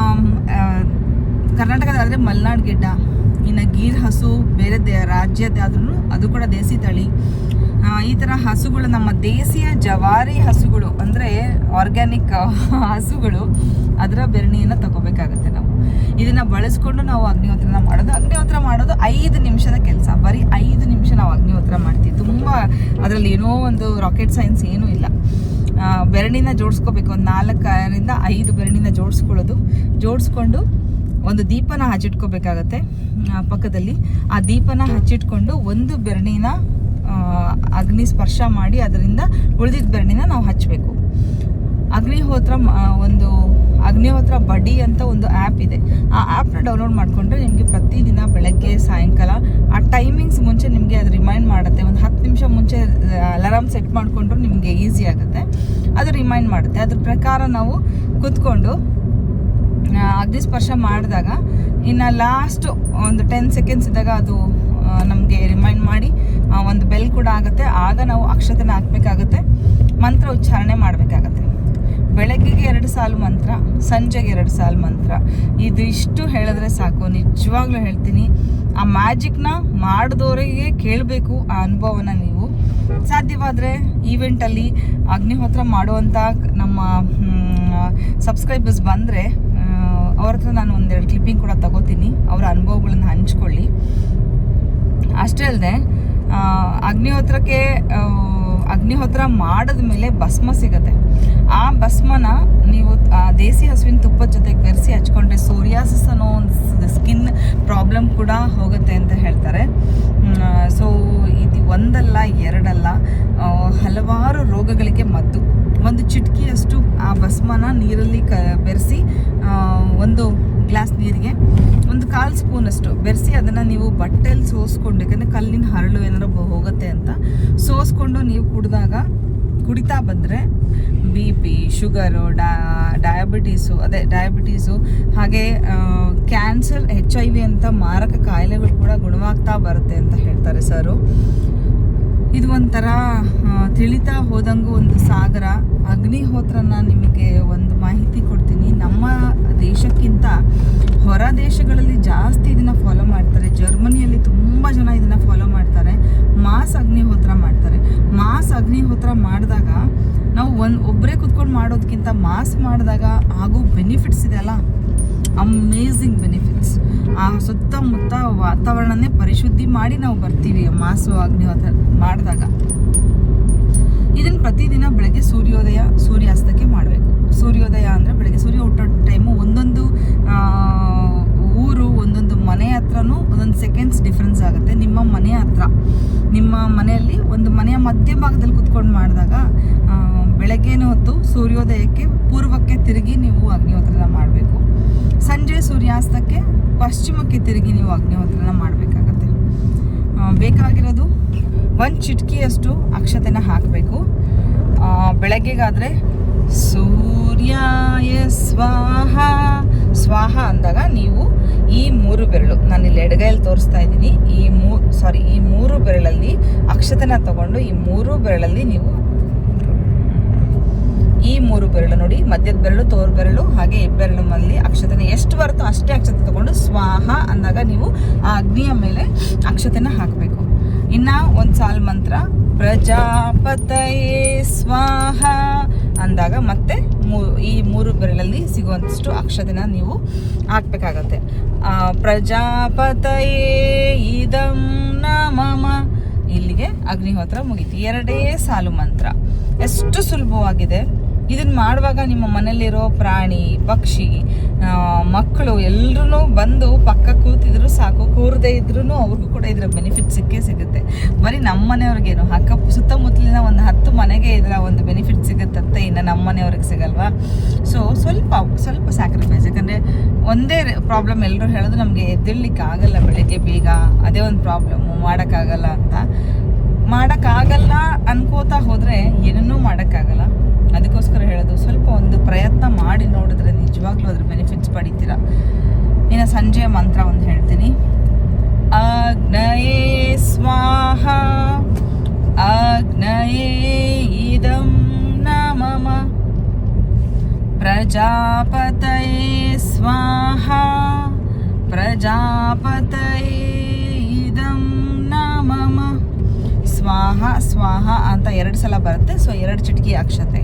ಕರ್ನಾಟಕದಾದರೆ ಮಲ್ನಾಡ್ ಗಿಡ್ಡ. ಇನ್ನು ಗೀರ್ ಹಸು ಬೇರೆ ದೇ ರಾಜ್ಯದ್ದಾದ್ರೂ ಅದು ಕೂಡ ದೇಸಿ ತಳಿ. ಈ ಥರ ಹಸುಗಳು ನಮ್ಮ ದೇಸಿಯ ಜವಾರಿ ಹಸುಗಳು ಅಂದರೆ ಆರ್ಗ್ಯಾನಿಕ್ ಹಸುಗಳು. ಅದರ ಬೆರಣಿಯನ್ನು ತಗೋಬೇಕಾಗತ್ತೆ ನಾವು. ಇದನ್ನು ಬಳಸ್ಕೊಂಡು ನಾವು ಅಗ್ನಿಹೋತ್ರನ ಮಾಡೋದು. ಅಗ್ನಿಹೋತ್ರ ಮಾಡೋದು ಐದು ನಿಮಿಷದ ಕೆಲಸ. ಬರೀ ಐದು ನಿಮಿಷ ನಾವು ಅಗ್ನಿಹೋತ್ರ ಮಾಡ್ತೀವಿ. ತುಂಬ ಅದರಲ್ಲಿ ಏನೋ ಒಂದು ರಾಕೆಟ್ ಸೈನ್ಸ್ ಏನೂ ಇಲ್ಲ. ಬೆರಣಿನ ಜೋಡಿಸ್ಕೋಬೇಕು. ಒಂದು ನಾಲ್ಕರಿಂದ ಐದು ಬೆರಣಿನ ಜೋಡಿಸ್ಕೊಳ್ಳೋದು. ಜೋಡಿಸ್ಕೊಂಡು ಒಂದು ದೀಪನ ಹಚ್ಚಿಟ್ಕೋಬೇಕಾಗತ್ತೆ. ಪಕ್ಕದಲ್ಲಿ. ಆ ದೀಪನ ಹಚ್ಚಿಟ್ಕೊಂಡು ಒಂದು ಬೆರಣಿನ ಅಗ್ನಿ ಸ್ಪರ್ಶ ಮಾಡಿ ಅದರಿಂದ ಉಳಿದಿದ್ದ ಬೆರಣಿನ ನಾವು ಹಚ್ಚಬೇಕು ಅಗ್ನಿಹೋತ್ರ ಒಂದು ಅಗ್ನಿಹೋತ್ರ ಬಡಿ ಅಂತ ಒಂದು ಆ್ಯಪ್ ಇದೆ. ಆ ಆ್ಯಪ್ನ ಡೌನ್ಲೋಡ್ ಮಾಡಿಕೊಂಡ್ರೆ ನಿಮಗೆ ಪ್ರತಿದಿನ ಬೆಳಗ್ಗೆ ಸಾಯಂಕಾಲ ಆ ಟೈಮಿಂಗ್ಸ್ ಮುಂಚೆ ನಿಮಗೆ ಅದು ರಿಮೈಂಡ್ ಮಾಡುತ್ತೆ. ಒಂದು ಹತ್ತು ನಿಮಿಷ ಮುಂಚೆ ಅಲಾರಾಮ್ ಸೆಟ್ ಮಾಡಿಕೊಂಡ್ರು ನಿಮಗೆ ಈಸಿ ಆಗುತ್ತೆ. ಅದು ರಿಮೈಂಡ್ ಮಾಡುತ್ತೆ. ಅದ್ರ ಪ್ರಕಾರ ನಾವು ಕೂತ್ಕೊಂಡು ಆ, ಅಗ್ನಿ ಸ್ಪರ್ಶ ಮಾಡಿದಾಗ ಇನ್ನು ಲಾಸ್ಟು ಒಂದು ಟೆನ್ ಸೆಕೆಂಡ್ಸ್ ಇದ್ದಾಗ ಅದು ನಮಗೆ ರಿಮೈಂಡ್ ಮಾಡಿ ಒಂದು ಬೆಲ್ ಕೂಡ ಆಗುತ್ತೆ. ಆಗ ನಾವು ಅಕ್ಷತೆನ ಹಾಕಬೇಕಾಗುತ್ತೆ. ಮಂತ್ರ ಉಚ್ಚಾರಣೆ ಮಾಡಬೇಕಾಗತ್ತೆ. ಬೆಳಗ್ಗೆಗೆ ಎರಡು ಸಾಲು ಮಂತ್ರ, ಸಂಜೆಗೆ ಎರಡು ಸಾಲು ಮಂತ್ರ. ಇದು ಇಷ್ಟು ಹೇಳಿದ್ರೆ ಸಾಕು. ನಿಜವಾಗ್ಲೂ ಹೇಳ್ತೀನಿ, ಆ ಮ್ಯಾಜಿಕ್ನ ಮಾಡಿದವರಿಗೆ ಕೇಳಬೇಕು ಆ ಅನುಭವನ ನೀವು. ಸಾಧ್ಯವಾದರೆ ಈವೆಂಟಲ್ಲಿ ಅಗ್ನಿಹೋತ್ರ ಮಾಡುವಂಥ ನಮ್ಮ ಸಬ್ಸ್ಕ್ರೈಬರ್ಸ್ ಬಂದರೆ ಅವ್ರ ಹತ್ರ ನಾನು ಒಂದೆರಡು ಕ್ಲಿಪ್ಪಿಂಗ್ ಕೂಡ ತಗೋತೀನಿ. ಅವರ ಅನುಭವಗಳನ್ನ ಹಂಚ್ಕೊಳ್ಳಿ. ಅಷ್ಟೇ ಅಲ್ಲದೆ ಅಗ್ನಿಹೋತ್ರಕ್ಕೆ ಅಗ್ನಿಹೋತ್ರ ಮಾಡಿದ ಮೇಲೆ ಭಸ್ಮ ಸಿಗುತ್ತೆ. ಆ ಭಸ್ಮನ ನೀವು, ಆ, ದೇಸಿ ಹಸುವಿನ ತುಪ್ಪದ ಜೊತೆಗೆ ಬೆರೆಸಿ ಹಚ್ಕೊಂಡ್ರೆ ಸೋರಿಯಾಸಿಸ್ ಅನ್ನೋ ಒಂದು ಸ್ಕಿನ್ ಪ್ರಾಬ್ಲಮ್ ಕೂಡ ಹೋಗುತ್ತೆ ಅಂತ ಹೇಳ್ತಾರೆ. ಸೊ, ಇದು ಒಂದಲ್ಲ, ಎರಡಲ್ಲ ಹಲವಾರು ರೋಗಗಳಿಗೆ ಮದ್ದು. ಒಂದು ಚಿಟಕಿಯಷ್ಟು ಆ ಭಸ್ಮನ ನೀರಲ್ಲಿ ಕ, ಬೆರೆಸಿ ಒಂದು ಗ್ಲಾಸ್ ನೀರಿಗೆ ಒಂದು ಕಾಲು ಸ್ಪೂನಷ್ಟು ಬೆರೆಸಿ ಅದನ್ನು ನೀವು ಬಟ್ಟೆಯಲ್ಲಿ ಸೋಸ್ಕೊಂಡು, ಯಾಕಂದರೆ ಕಲ್ಲಿನ ಹರಳು ಏನಾರು ಹೋಗುತ್ತೆ ಅಂತ, ಸೋಸ್ಕೊಂಡು ನೀವು ಕುಡಿದಾಗ ಕುಡಿತಾ ಬಂದರೆ ಬಿ ಪಿ, ಶುಗರು, ಡಾ ಡಯಾಬಿಟೀಸು, ಅದೇ ಡಯಾಬಿಟೀಸು, ಹಾಗೆ ಕ್ಯಾನ್ಸರ್ ಹೆಚ್ ಐ ವಿ ಅಂತ ಮಾರಕ ಕಾಯಿಲೆಗಳು ಕೂಡ ಗುಣವಾಗ್ತಾ ಬರುತ್ತೆ ಅಂತ ಹೇಳ್ತಾರೆ ಸರು. ಇದು ಒಂಥರ ತಿಳಿತಾ ಹೋದಂಗೂ ಒಂದು ಸಾಗರ. ಅಗ್ನಿಹೋತ್ರನ ನಿಮಗೆ ಒಂದು ಮಾಹಿತಿ ಕೊಡ್ತೀನಿ. ನಮ್ಮ ದೇಶಕ್ಕಿಂತ ಹೊರ ದೇಶಗಳಲ್ಲಿ ಜಾಸ್ತಿ ಇದನ್ನು ಫಾಲೋ ಮಾಡ್ತಾರೆ. ಜರ್ಮನಿಯಲ್ಲಿ ತುಂಬ ಜನ ಇದನ್ನು ಫಾಲೋ ಮಾಡ್ತಾರೆ. ಮಾಸ್ ಅಗ್ನಿಹೋತ್ರ ಮಾಡ್ತಾರೆ. ಮಾಸ್ ಅಗ್ನಿಹೋತ್ರ ಮಾಡಿದಾಗ ನಾವು ಒಂದು ಒಬ್ಬರೇ ಕುತ್ಕೊಂಡು ಮಾಡೋದಕ್ಕಿಂತ ಮಾಸ್ ಮಾಡಿದಾಗ ಆಗೋ ಬೆನಿಫಿಟ್ಸ್ ಇದೆಯಲ್ಲ ಅಮೇಝಿಂಗ್ ಬೆನಿಫಿಟ್ಸ್ ಆ ಸುತ್ತಮುತ್ತ ವಾತಾವರಣನೇ ಪರಿಶುದ್ಧಿ ಮಾಡಿ ನಾವು ಬರ್ತೀವಿ ಮಾಸು ಅಗ್ನಿಹೋತ್ರ ಮಾಡಿದಾಗ. ಇದನ್ನು ಪ್ರತಿದಿನ ಬೆಳಗ್ಗೆ ಸೂರ್ಯೋದಯ ಸೂರ್ಯಾಸ್ತಕ್ಕೆ ಮಾಡಬೇಕು. ಸೂರ್ಯೋದಯ ಅಂದರೆ ಬೆಳಗ್ಗೆ ಸೂರ್ಯ ಹುಟ್ಟೋ ಟೈಮು ಒಂದೊಂದು ಊರು, ಒಂದೊಂದು ಮನೆ ಹತ್ರನೂ ಒಂದೊಂದು ಸೆಕೆಂಡ್ಸ್ ಡಿಫ್ರೆನ್ಸ್ ಆಗುತ್ತೆ. ನಿಮ್ಮ ಮನೆ ಹತ್ರ. ನಿಮ್ಮ ಮನೆಯಲ್ಲಿ ಒಂದು ಮನೆಯ ಮಧ್ಯ ಭಾಗದಲ್ಲಿ ಕುತ್ಕೊಂಡು ಮಾಡಿದಾಗ ಬೆಳಗ್ಗೆನೇ ಹೊತ್ತು ಸೂರ್ಯೋದಯಕ್ಕೆ ಪೂರ್ವಕ್ಕೆ ತಿರುಗಿ ನೀವು ಅಗ್ನಿಹೋತ್ರನ ಮಾಡಬೇಕು. ಸಂಜೆ ಸೂರ್ಯಾಸ್ತಕ್ಕೆ ಪಶ್ಚಿಮಕ್ಕೆ ತಿರುಗಿ ನೀವು ಅಗ್ನಿಹೋತ್ರನ ಮಾಡಬೇಕಾಗತ್ತೆ. ಬೇಕಾಗಿರೋದು ಒಂದು ಚಿಟಕಿಯಷ್ಟು ಅಕ್ಷತೆನ ಹಾಕಬೇಕು. ಬೆಳಗ್ಗೆಗಾದರೆ ಸೂರ್ಯಾಯ ಸ್ವಾಹ. ಸ್ವಾಹ ಅಂದಾಗ ನೀವು ಈ ಮೂರು ಬೆರಳು. ನಾನು ಇಲ್ಲಿ ಎಡಗೈಯಲ್ಲಿ ತೋರಿಸ್ತಾ ಇದ್ದೀನಿ. ಈ ಮೂ ಸಾರಿ ಈ ಮೂರು ಬೆರಳಲ್ಲಿ ಅಕ್ಷತೆನ ತಗೊಂಡು ಈ ಮೂರು ಬೆರಳಲ್ಲಿ ನೀವು ಈ ಮೂರು ಬೆರಳು ನೋಡಿ, ಮಧ್ಯದ ಬೆರಳು, ತೋರು ಬೆರಳು, ಹಾಗೆ ಹೆಬ್ಬೆರಳು ಮಲ್ಲಿ ಅಕ್ಷತೆನ ಎಷ್ಟು ಬರುತ್ತೋ ಅಷ್ಟೇ ಅಕ್ಷತೆ ತಗೊಂಡು ಸ್ವಾಹ ಅಂದಾಗ ನೀವು ಆ ಅಗ್ನಿಯ ಮೇಲೆ ಅಕ್ಷತೆನ ಹಾಕಬೇಕು. ಇನ್ನು ಒಂದು ಸಾಲ್ ಮಂತ್ರ, ಪ್ರಜಾಪತಯೇ ಸ್ವಾಹ. ಅಂದಾಗ ಮತ್ತೆ ಈ ಮೂರು ಬೆರಳಲ್ಲಿ ಸಿಗುವಂತಷ್ಟು ಅಕ್ಷತೆನ ನೀವು ಹಾಕ್ಬೇಕಾಗತ್ತೆ. ಪ್ರಜಾಪತಯೇ ಇದಂ ನಮಮ ಇಲ್ಲಿಗೆ ಅಗ್ನಿಹೋತ್ರ ಮುಗೀತು. ಎರಡೇ ಸಾಲು ಮಂತ್ರ. ಎಷ್ಟು ಸುಲಭವಾಗಿದೆ. ಇದನ್ನ ಮಾಡುವಾಗ ನಿಮ್ಮ ಮನೆಯಲ್ಲಿರೋ ಪ್ರಾಣಿ, ಪಕ್ಷಿ ಮಕ್ಕಳು ಎಲ್ಲರೂ ಬಂದು ಪಕ್ಕ ಕೂತಿದ್ರು ಸಾಕು. ಕೂರದೇ ಇದ್ರೂ ಅವ್ರಿಗೂ ಕೂಡ ಇದರ ಬೆನಿಫಿಟ್ ಸಿಕ್ಕೇ ಸಿಗುತ್ತೆ. ಬರೀ ನಮ್ಮ ಮನೆಯವ್ರಿಗೇನು ಅಕ್ಕ ಸುತ್ತಮುತ್ತಲಿನ ಒಂದು ಹತ್ತು ಮನೆಗೆ ಇದರ ಒಂದು ಬೆನಿಫಿಟ್ ಸಿಗುತ್ತಂತೆ ಇನ್ನು ನಮ್ಮ ಮನೆಯವ್ರಿಗೆ ಸಿಗಲ್ವಾ? ಸೊ ಸ್ವಲ್ಪ ಸ್ವಲ್ಪ ಸ್ಯಾಕ್ರಿಫೈಸ್ ಯಾಕಂದರೆ ಒಂದೇ ಪ್ರಾಬ್ಲಮ್ ಎಲ್ಲರೂ ಹೇಳೋದು, ನಮಗೆ ಎದ್ದೇಳಲಿಕ್ಕೆ ಆಗಲ್ಲ ಬೆಳಗ್ಗೆ ಬೇಗ. ಅದೇ ಒಂದು ಪ್ರಾಬ್ಲಮ್ಮು ಮಾಡೋಕ್ಕಾಗಲ್ಲ ಅಂತ. ಮಾಡೋಕ್ಕಾಗಲ್ಲ ಅನ್ಕೋತಾ ಹೋದರೆ ಏನನ್ನೂ ಮಾಡೋಕ್ಕಾಗಲ್ಲ. ಅದಕ್ಕೋಸ್ಕರ ಹೇಳೋದು, ಸ್ವಲ್ಪ ಒಂದು ಪ್ರಯತ್ನ ಮಾಡಿ ನೋಡಿದ್ರೆ ನಿಜವಾಗ್ಲೂ ಅದ್ರ ಬೆನಿಫಿಟ್ಸ್ ಪಡಿತೀರ. ಇನ್ನು ಸಂಜೆಯ ಮಂತ್ರ ಒಂದು ಹೇಳ್ತೀನಿ. ಅಗ್ನಯೇ ಸ್ವಾಹ ಅಗ್ನಯೇ ಇದಂ ನಮಮ ಪ್ರಜಾಪತಯೇ ಸ್ವಾಹ, ಪ್ರಜಾಪತಯೇ ಇದಂ ನಮಮ ಸ್ವಾಹ ಸ್ವಾಹ ಅಂತ ಎರಡು ಸಲ ಬರುತ್ತೆ. ಸೊ ಎರಡು ಚಿಟಕಿ ಅಕ್ಷತೆ.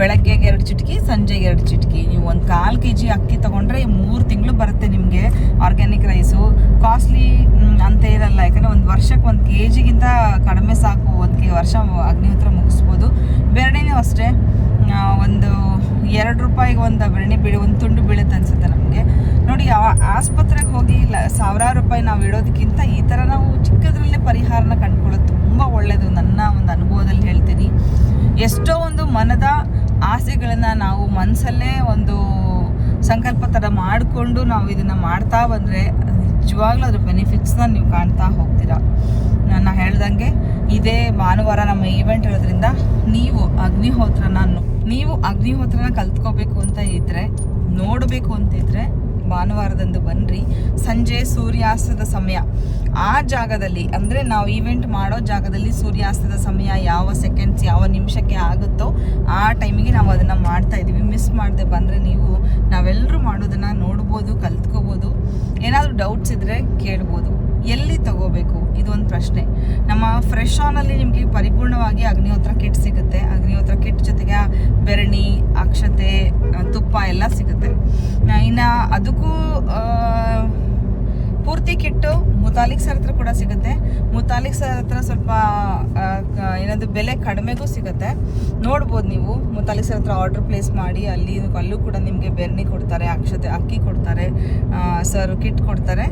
ಬೆಳಗ್ಗೆಗೆ ಎರಡು ಚಿಟಕಿ ಸಂಜೆಗೆ ಎರಡು ಚಿಟಕಿ. ನೀವು ಒಂದು ಕಾಲು ಕೆ ಜಿ ಅಕ್ಕಿ ತೊಗೊಂಡ್ರೆ ಮೂರು ತಿಂಗಳು ಬರುತ್ತೆ ನಿಮಗೆ ಆರ್ಗ್ಯಾನಿಕ್ ರೈಸು ಕಾಸ್ಟ್ಲಿ ಅಂತ ಇರಲ್ಲ. ಯಾಕಂದರೆ ಒಂದು ವರ್ಷಕ್ಕೆ ಒಂದು ಕೆ ಜಿಗಿಂತ ಕಡಿಮೆ ಸಾಕು. ಒಂದು ಕೆ, ವರ್ಷ ಅಗ್ನಿಹೋತ್ರ ಮುಗಿಸ್ಬೋದು. ಬೆರಣೆನೂ ಅಷ್ಟೇ. ಒಂದು ಎರಡು ರೂಪಾಯಿಗೆ ಒಂದು ಬೆರಣಿ ಬೀಳು, ಒಂದು ತುಂಡು ಬೀಳುತ್ತೆ ಅನ್ಸುತ್ತೆ ನಮಗೆ. ನೋಡಿ ಆಸ್ಪತ್ರೆಗೆ ಹೋಗಿ ಇಲ್ಲ ಸಾವಿರಾರು ರೂಪಾಯಿ ನಾವು ಇಡೋದಕ್ಕಿಂತ ಈ ಥರ ನಾವು ಚಿಕ್ಕದ್ರಲ್ಲೇ ಪರಿಹಾರನ ಕಂಡುಕೊಳ್ಳೋದು ತುಂಬ ಒಳ್ಳೆಯದು ನನ್ನ ಒಂದು ಅನುಭವದಲ್ಲಿ ಹೇಳ್ತೀನಿ. ಎಷ್ಟೋ ಒಂದು ಮನದ ಆಸೆಗಳನ್ನು ನಾವು ಮನಸ್ಸಲ್ಲೇ ಒಂದು ಸಂಕಲ್ಪ ಥರ ಮಾಡಿಕೊಂಡು ನಾವು ಇದನ್ನು ಮಾಡ್ತಾ ಬಂದರೆ ನಿಜವಾಗ್ಲೂ ಅದ್ರ ಬೆನಿಫಿಟ್ಸ್ನ ನೀವು ಕಾಣ್ತಾ ಹೋಗ್ತೀರಾ. ನಾನು ಹೇಳ್ದಂಗೆ ಇದೇ ಭಾನುವಾರ ನಮ್ಮ ಈವೆಂಟ್ ಇರೋದ್ರಿಂದ ನೀವು ಅಗ್ನಿಹೋತ್ರನ ನೀವು ಅಗ್ನಿಹೋತ್ರನ ಕಲ್ತ್ಕೋಬೇಕು ಅಂತ ಇದ್ರೆ, ನೋಡಬೇಕು ಅಂತಿದ್ರೆ ಭಾನುವಾರದಂದು ಬನ್ನಿರಿ ಸಂಜೆ ಸೂರ್ಯಾಸ್ತದ ಸಮಯ. ಆ ಜಾಗದಲ್ಲಿ, ಅಂದರೆ ನಾವು ಈವೆಂಟ್ ಮಾಡೋ ಜಾಗದಲ್ಲಿ ಸೂರ್ಯಾಸ್ತದ ಸಮಯ ಯಾವ ಸೆಕೆಂಡ್ಸ್ ಯಾವ ನಿಮಿಷಕ್ಕೆ ಆಗುತ್ತೋ ಆ ಟೈಮಿಗೆ ನಾವು ಅದನ್ನು ಮಾಡ್ತಾ ಇದ್ದೀವಿ. ಮಿಸ್ ಮಾಡದೆ ಬಂದರೆ ನೀವು ನಾವೆಲ್ಲರೂ ಮಾಡೋದನ್ನು ನೋಡ್ಬೋದು, ಕಲ್ತ್ಕೋಬೋದು. ಏನಾದರೂ ಡೌಟ್ಸ್ ಇದ್ದರೆ ಕೇಳ್ಬೋದು. ಎಲ್ಲಿ ತಗೋಬೇಕು? ಇದೊಂದು ಪ್ರಶ್ನೆ. ನಮ್ಮ ಫ್ರೆಶ್ ಆನಲ್ಲಿ ನಿಮಗೆ ಪರಿಪೂರ್ಣವಾಗಿ ಅಗ್ನಿಹೋತ್ರ ಕಿಟ್ ಸಿಗುತ್ತೆ. ಅಗ್ನಿಹೋತ್ರ ಕಿಟ್ ಜೊತೆಗೆ ಬೆರಣಿ, ಅಕ್ಷತೆ ತುಪ್ಪ ಎಲ್ಲ ಸಿಗುತ್ತೆ. ಇನ್ನು ಅದಕ್ಕೂ ಪೂರ್ತಿ ಕಿಟ್ಟು ಮುತಾಲಿಕ್ ಸರ್ ಹತ್ರ ಕೂಡ ಸಿಗುತ್ತೆ. ಮುತಾಲಿಕ್ ಸರ್ ಹತ್ರ ಸ್ವಲ್ಪ ಏನಾದ್ರು ಬೆಲೆ ಕಡಿಮೆಗೂ ಸಿಗುತ್ತೆ. ನೋಡ್ಬೋದು ನೀವು. ಮುತಾಲಿಕ್ ಸರ್ ಹತ್ರ ಆರ್ಡರ್ ಪ್ಲೇಸ್ ಮಾಡಿ, ಅಲ್ಲಿ, ಅಲ್ಲೂ ಕೂಡ ನಿಮಗೆ ಬೆರ್ನಿ ಕೊಡ್ತಾರೆ, ಅಕ್ಷತೆ, ಅಕ್ಕಿ ಕೊಡ್ತಾರೆ ಸರ್ ಕಿಟ್ ಕೊಡ್ತಾರೆ.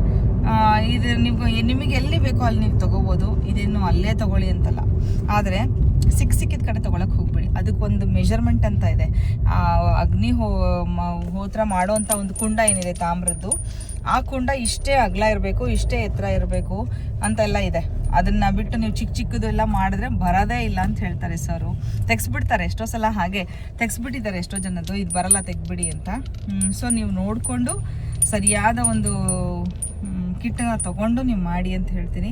ಇದು ನೀವು ನಿಮಗೆ ಎಲ್ಲಿ ಬೇಕೋ ಅಲ್ಲಿ ನೀವು ತಗೋಬೋದು. ಇದೇನು ಅಲ್ಲೇ ತಗೊಳ್ಳಿ ಅಂತಲ್ಲ. ಆದರೆ ಸಿಕ್ಕ ಸಿಕ್ಕಿದ ಕಡೆ ತೊಗೊಳಕ್ಕೆ ಹೋಗ್ಬೇಡಿ. ಅದಕ್ಕೊಂದು ಮೆಜರ್ಮೆಂಟ್ ಅಂತ ಇದೆ. ಆ, ಅಗ್ನಿ ಹೋ ಹೋತ್ರ ಮಾಡೋವಂಥ ಒಂದು ಕುಂಡ ಏನಿದೆ ತಾಮ್ರದ್ದು, ಆ ಕುಂಡ ಇಷ್ಟೇ ಅಗಲ ಇರಬೇಕು, ಇಷ್ಟೇ ಎತ್ತರ ಇರಬೇಕು ಅಂತೆಲ್ಲ ಇದೆ. ಅದನ್ನ ಬಿಟ್ಟು ನೀವು ಚಿಕ್ಕ ಚಿಕ್ಕದು ಎಲ್ಲ ಮಾಡಿದ್ರೆ ಬರೋದೇ ಇಲ್ಲ ಅಂತ ಹೇಳ್ತಾರೆ ಸರು. ತೆಗ್ಸ್ಬಿಡ್ತಾರೆ ಎಷ್ಟೋ ಸಲ ಹಾಗೆ. ತೆಗ್ಸ್ಬಿಟ್ಟಿದ್ದಾರೆ ಎಷ್ಟೋ ಜನದ್ದು. ಇದು ಬರಲ್ಲ ತೆಗ್ಬಿಡಿ ಅಂತ. ಸೊ ನೀವು ನೋಡಿಕೊಂಡು ಸರಿಯಾದ ಒಂದು ಕಿಟ್ಟನ್ನು ತಗೊಂಡು ನೀವು ಮಾಡಿ ಅಂತ ಹೇಳ್ತೀನಿ.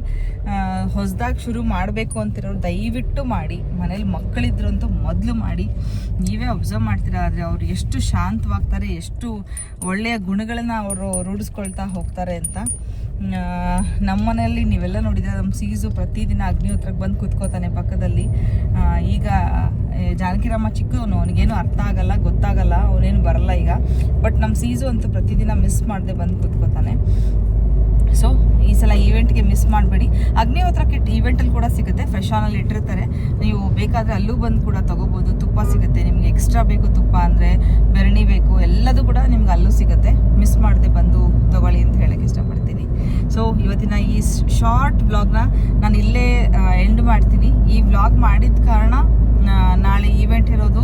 ಹೊಸದಾಗಿ ಶುರು ಮಾಡಬೇಕು ಅಂತಿರೋರು ದಯವಿಟ್ಟು ಮಾಡಿ, ಮನೇಲಿ ಮಕ್ಕಳಿದ್ರು ಅಂತೂ ಮೊದಲು ಮಾಡಿ. ನೀವೇ ಅಬ್ಸರ್ವ್ ಮಾಡ್ತೀರಾ, ಆದರೆ ಅವ್ರು ಎಷ್ಟು ಶಾಂತವಾಗ್ತಾರೆ, ಎಷ್ಟು ಒಳ್ಳೆಯ ಗುಣಗಳನ್ನು ಅವರು ರೂಢಿಸ್ಕೊಳ್ತಾ ಹೋಗ್ತಾರೆ ಅಂತ. ನಮ್ಮ ಮನೆಯಲ್ಲಿ ನೀವೆಲ್ಲ ನೋಡಿದ್ರೆ ನಮ್ಮ ಸೀಸು ಪ್ರತಿದಿನ ಅಗ್ನಿಹೋತ್ರಕ್ಕೆ ಬಂದು ಕೂತ್ಕೋತಾನೆ ಪಕ್ಕದಲ್ಲಿ. ಈಗ ಜಾನಕಿರಮ್ಮ ಚಿಕ್ಕವನು, ಅವನಿಗೇನು ಅರ್ಥ ಆಗಲ್ಲ, ಗೊತ್ತಾಗಲ್ಲ, ಅವನೇನು ಬರಲ್ಲ ಈಗ. ಬಟ್ ನಮ್ಮ ಸೀಸು ಅಂತೂ ಪ್ರತಿದಿನ ಮಿಸ್ ಮಾಡದೆ ಬಂದು ಕೂತ್ಕೋತಾನೆ. ಸೊ ಈ ಸಲ ಈವೆಂಟ್ಗೆ ಮಿಸ್ ಮಾಡಬೇಡಿ. ಅಗ್ನಿಹೋತ್ರ ಕಿಟ್ ಈವೆಂಟಲ್ಲಿ ಕೂಡ ಸಿಗುತ್ತೆ. ಫ್ರೆಶ್ ಆನಲ್ಲಿ ಇಟ್ಟಿರ್ತಾರೆ. ನೀವು ಬೇಕಾದರೆ ಅಲ್ಲೂ ಬಂದು ಕೂಡ ತೊಗೋಬೋದು. ತುಪ್ಪ ಸಿಗುತ್ತೆ. ನಿಮಗೆ ಎಕ್ಸ್ಟ್ರಾ ಬೇಕು ತುಪ್ಪ ಅಂದರೆ ಬೆರಣಿ ಬೇಕು. ಎಲ್ಲದೂ ಕೂಡ ನಿಮ್ಗೆ ಅಲ್ಲೂ ಸಿಗುತ್ತೆ. ಮಿಸ್ ಮಾಡದೆ ಬಂದು ತಗೊಳ್ಳಿ ಅಂತ ಹೇಳಕ್ಕೆ ಇಷ್ಟಪಡ್ತೀನಿ. ಸೊ ಇವತ್ತಿನ ಈ ಶಾರ್ಟ್ ವ್ಲಾಗ್ನ ನಾನು ಇಲ್ಲೇ ಎಂಡ್ ಮಾಡ್ತೀನಿ. ಈ ವ್ಲಾಗ್ ಮಾಡಿದ ಕಾರಣ ನಾಳೆ ಈವೆಂಟ್ ಇರೋದು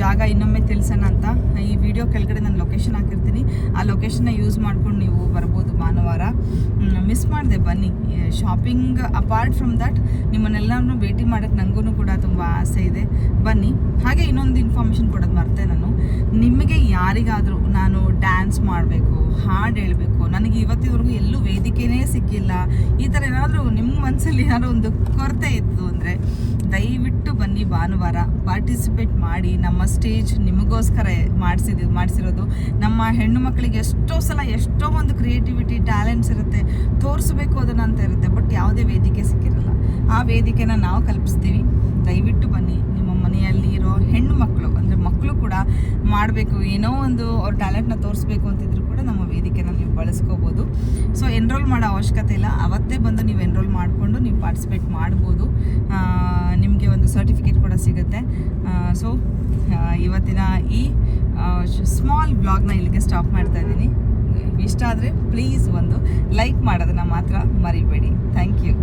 ಜಾಗ ಇನ್ನೊಮ್ಮೆ ತಿಳಿಸೋಣ ಅಂತ. ಈ ವಿಡಿಯೋ ಕೆಳಗಡೆ ನಾನು ಲೊಕೇಶನ್ ಹಾಕಿರ್ತೀನಿ. ಆ ಲೊಕೇಶನ್ನ ಯೂಸ್ ಮಾಡ್ಕೊಂಡು ನೀವು ಬರ್ಬೋದು ಭಾನುವಾರ. ಮಿಸ್ ಮಾಡಿದೆ ಬನ್ನಿ. ಶಾಪಿಂಗ್ ಅಪಾರ್ಟ್ ಫ್ರಮ್ ದಟ್ ನಿಮ್ಮನ್ನೆಲ್ಲರನ್ನೂ ಭೇಟಿ ಮಾಡೋಕ್ಕೆ ನನಗೂ ಕೂಡ ತುಂಬ ಆಸೆ ಇದೆ. ಬನ್ನಿ. ಹಾಗೆ ಇನ್ನೊಂದು ಇನ್ಫಾರ್ಮೇಷನ್ ಕೊಡೋದು ಮರ್ತೆ ನಾನು. ನಿಮಗೆ ಯಾರಿಗಾದರೂ ನಾನು ಡ್ಯಾನ್ಸ್ ಮಾಡಬೇಕು, ಹಾಡು ಹೇಳಬೇಕು, ನನಗೆ ಇವತ್ತಿನವರೆಗೂ ಎಲ್ಲೂ ವೇದಿಕೆನೇ ಸಿಕ್ಕಿಲ್ಲ. ಈ ಥರ ಏನಾದರೂ ನಿಮ್ಮ ಮನಸ್ಸಲ್ಲಿ ಏನಾದರೂ ಒಂದು ಕೊರತೆ ಇತ್ತು ಅಂದರೆ ದಯವಿಟ್ಟು ಬನ್ನಿ ಭಾನುವಾರ ಪಾರ್ಟಿಸಿಪೇಟ್ ಮಾಡಿ, ನಮ್ಮ ಸ್ಟೇಜ್ ನಿಮಗೋಸ್ಕರ ಮಾಡಿಸಿದ, ಮಾಡಿಸಿರೋದು. ನಮ್ಮ ಹೆಣ್ಣು ಮಕ್ಕಳಿಗೆ ಎಷ್ಟೋ ಸಲ ಎಷ್ಟೋ ಒಂದು ಕ್ರಿಯೇಟಿವಿಟಿ ಟ್ಯಾಲೆಂಟ್ಸ್ ಇರುತ್ತೆ. ತೋರಿಸ್ಬೇಕು ಅದನ್ನು ಅಂತ ಇರುತ್ತೆ ಬಟ್ ಯಾವುದೇ ವೇದಿಕೆ ಸಿಕ್ಕಿರಲ್ಲ. ಆ ವೇದಿಕೆನ ನಾವು ಕಲ್ಪಿಸ್ತೀವಿ. ದಯವಿಟ್ಟು ಬನ್ನಿ. ಕೂಡ ಮಾಡಬೇಕು. ಏನೋ ಒಂದು ಅವ್ರ ಟ್ಯಾಲೆಂಟ್ನ ತೋರಿಸ್ಬೇಕು ಅಂತಿದ್ರು ಕೂಡ ನಮ್ಮ ವೇದಿಕೆನ ನೀವು ಬಳಸ್ಕೋಬೋದು. ಸೊ ಎನ್ರೋಲ್ ಮಾಡೋ ಅವಶ್ಯಕತೆ ಇಲ್ಲ. ಅವತ್ತೇ ಬಂದು ನೀವು ಎನ್ರೋಲ್ ಮಾಡಿಕೊಂಡು ನೀವು ಪಾರ್ಟಿಸಿಪೇಟ್ ಮಾಡ್ಬೋದು. ನಿಮಗೆ ಒಂದು ಸರ್ಟಿಫಿಕೇಟ್ ಕೂಡ ಸಿಗುತ್ತೆ. ಸೊ ಇವತ್ತಿನ ಈ ಸ್ಮಾಲ್ ಬ್ಲಾಗ್ನ ಇಲ್ಲಿಗೆ ಸ್ಟಾಪ್ ಮಾಡ್ತಾ ಇದ್ದೀನಿ. ಇಷ್ಟ ಆದರೆ ಪ್ಲೀಸ್ ಒಂದು ಲೈಕ್ ಮಾಡೋದನ್ನು ಮಾತ್ರ ಮರಿಬೇಡಿ. Thank you